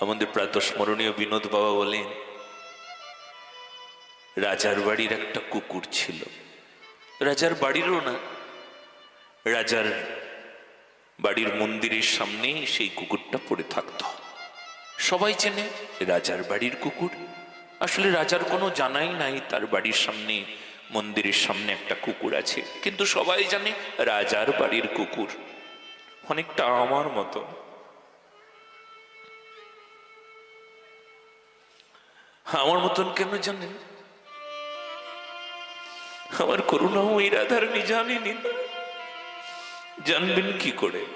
আমাদের প্রাতঃস্মরণীয় বিনোদ বাবা বলেন, রাজার বাড়ির একটা কুকুর ছিল। রাজার বাড়িরও না, রাজার বাড়ির মন্দিরের সামনে সেই কুকুরটা পড়ে থাকতো। সবাই চেনে রাজার বাড়ির কুকুর। আসলে রাজার কোনো জানাই নাই, তার বাড়ির সামনে, মন্দিরের সামনে একটা কুকুর আছে। কিন্তু সবাই জানে রাজার বাড়ির কুকুর। অনেকটা আমার মতো। আমার মতন কেন জানেন? আমার করুণা ওই রাধার নি। জানেনি জানবেন কি করে?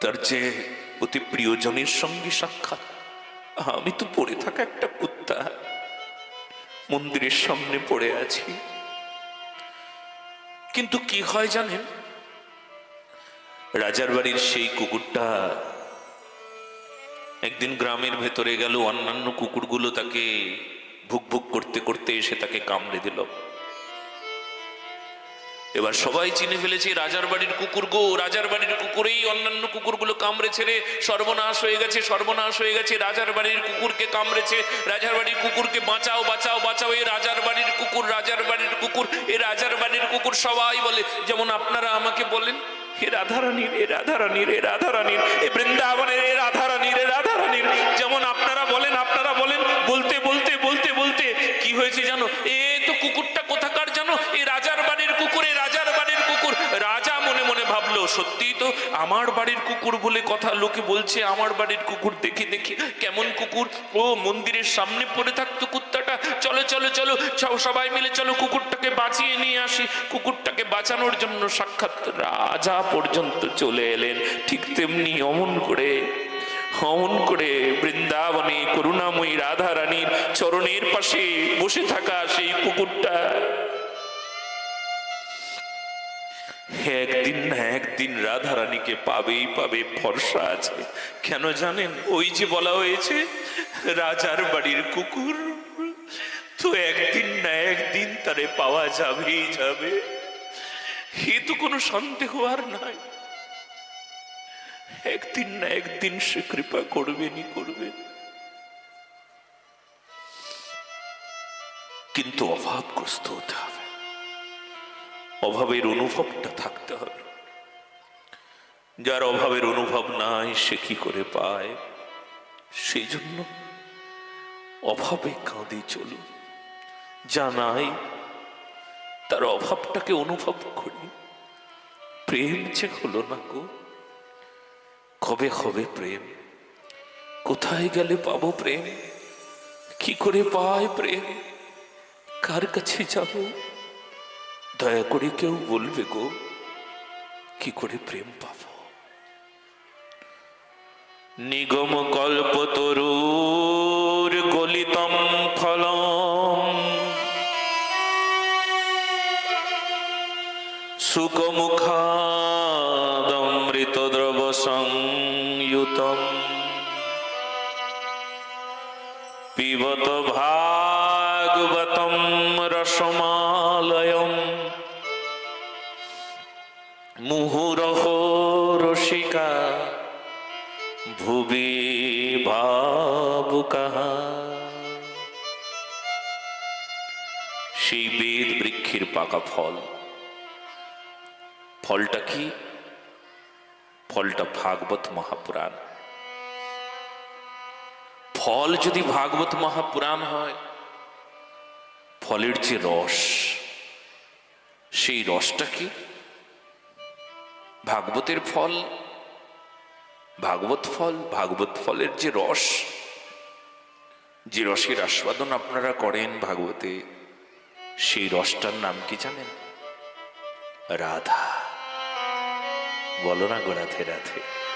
তার যে অতি প্রিয়জনের সঙ্গে সাক্ষাৎ। আমি তো পড়ে থাকা একটা কুত্তা। মন্দিরের সামনে পড়ে আছি। কিন্তু কি হয় জানেন? রাজার বাড়ির সেই কুকুরটা একদিন গ্রামের ভেতরে গেল অন্যান্য কুকুরগুলো তাকে ভুক ভুক করতে করতে এসে তাকে কামড়ে দিল। এবার সবাই চিনে ফেলেছে, রাজার বাড়ির কুকুর গো, রাজার বাড়ির কুকুরেই অন্যান্য কুকুরগুলো কামড়ে ছেড়ে সর্বনাশ হয়ে গেছে, সর্বনাশ হয়ে গেছে, রাজার বাড়ির কুকুরকে কামড়েছে। রাজার বাড়ির কুকুরকে বাঁচাও বাঁচাও বাঁচাও, এ রাজার বাড়ির কুকুর, রাজার বাড়ির কুকুর, এ রাজার বাড়ির কুকুর সবাই বলে, যেমন আপনারা আমাকে বলেন হে রাধারানীর, এ রাধারানীর এ রাধারানীর, এ বৃন্দাবনের, এ রাধারানীর এ রাধারানীর। যেমন আপনারা বলেন আপনারা বলেন, বলতে বলতে বলতে বলতে, কি হয়েছে জানো? এ তো কুকুরটা কোথাকার জানো এ রাজার বাড়ির কুকুর এ রাজার বাড়ির কুকুর রাজা মনে মনে ভাবলো, সত্যিই তো আমার বাড়ির কুকুর বলে কথা লোকে বলছে, আমার বাড়ির কুকুর দেখে দেখে কেমন কুকুর। ও, মন্দিরের সামনে পড়ে থাকতো কুত্তাটা। চলো চলো চলো সবাই মিলে চলো কুকুরটাকে বাঁচিয়ে নিয়ে আসি। কুকুরটাকে বাঁচানোর জন্য সাক্ষাৎ রাজা পর্যন্ত চলে এলেন। ঠিক তেমনি অমন করে অমন করে বৃন্দাবনে করুণাময়ী রাধা রানীর চরণের পাশে বসে থাকা সেই কুকুরটা একদিন না একদিন রাধা রানীকে পাবেই পাবে ভরসা আছে। কেন জানেন? ওই যে বলা হয়েছে, রাজার বাড়ির কুকুর, তো একদিন না একদিন তারে পাওয়া যাবেই যাবে। এ তো কোনো সন্দেহ আর নাই। একদিন না একদিন সে কৃপা করবেন। কিন্তু অভাবগ্রস্ত হতে হবে। অভাবের অনুভবটা থাকতে হবে। যার অভাবের অনুভব নাই, সে কি করে পায়? সেই জন্য অভাবে কাঁদে চলুন। যা নাই, তার অভাবটাকে অনুভব করি। প্রেম যে হলো না গো, কবে হবে প্রেম? কোথায় গেলে পাবো প্রেম? কি করে পায় প্রেম? কার কাছে যাব? দয়া করে কেউ বলবে গো, কি করে প্রেম পাব? নিগম কল্পতরুর গলিতম ফলম। সুকমুখাদমৃতদ্রব সংযুতম। পিবত ভাগবতম রসমালয়ম মুহুরহ রসিকা ভুবি ভাবুকা সেই বেদ বৃক্ষের পাকা ফল। ফলটা কি? ফলটা ভাগবত মহাপুরাণ। ফল যদি ভাগবত মহাপুরাণ হয়, ফলের যে রস, সেই রসটা কি? ভাগবতের ফল, ভাগবত ফল, ভাগবত ফলের যে রস, যে রসের আস্বাদন আপনারা করেন ভাগবতে, সেই রসটার নাম কি জানেন? রাধা। বলো না গো রাধে রাধে।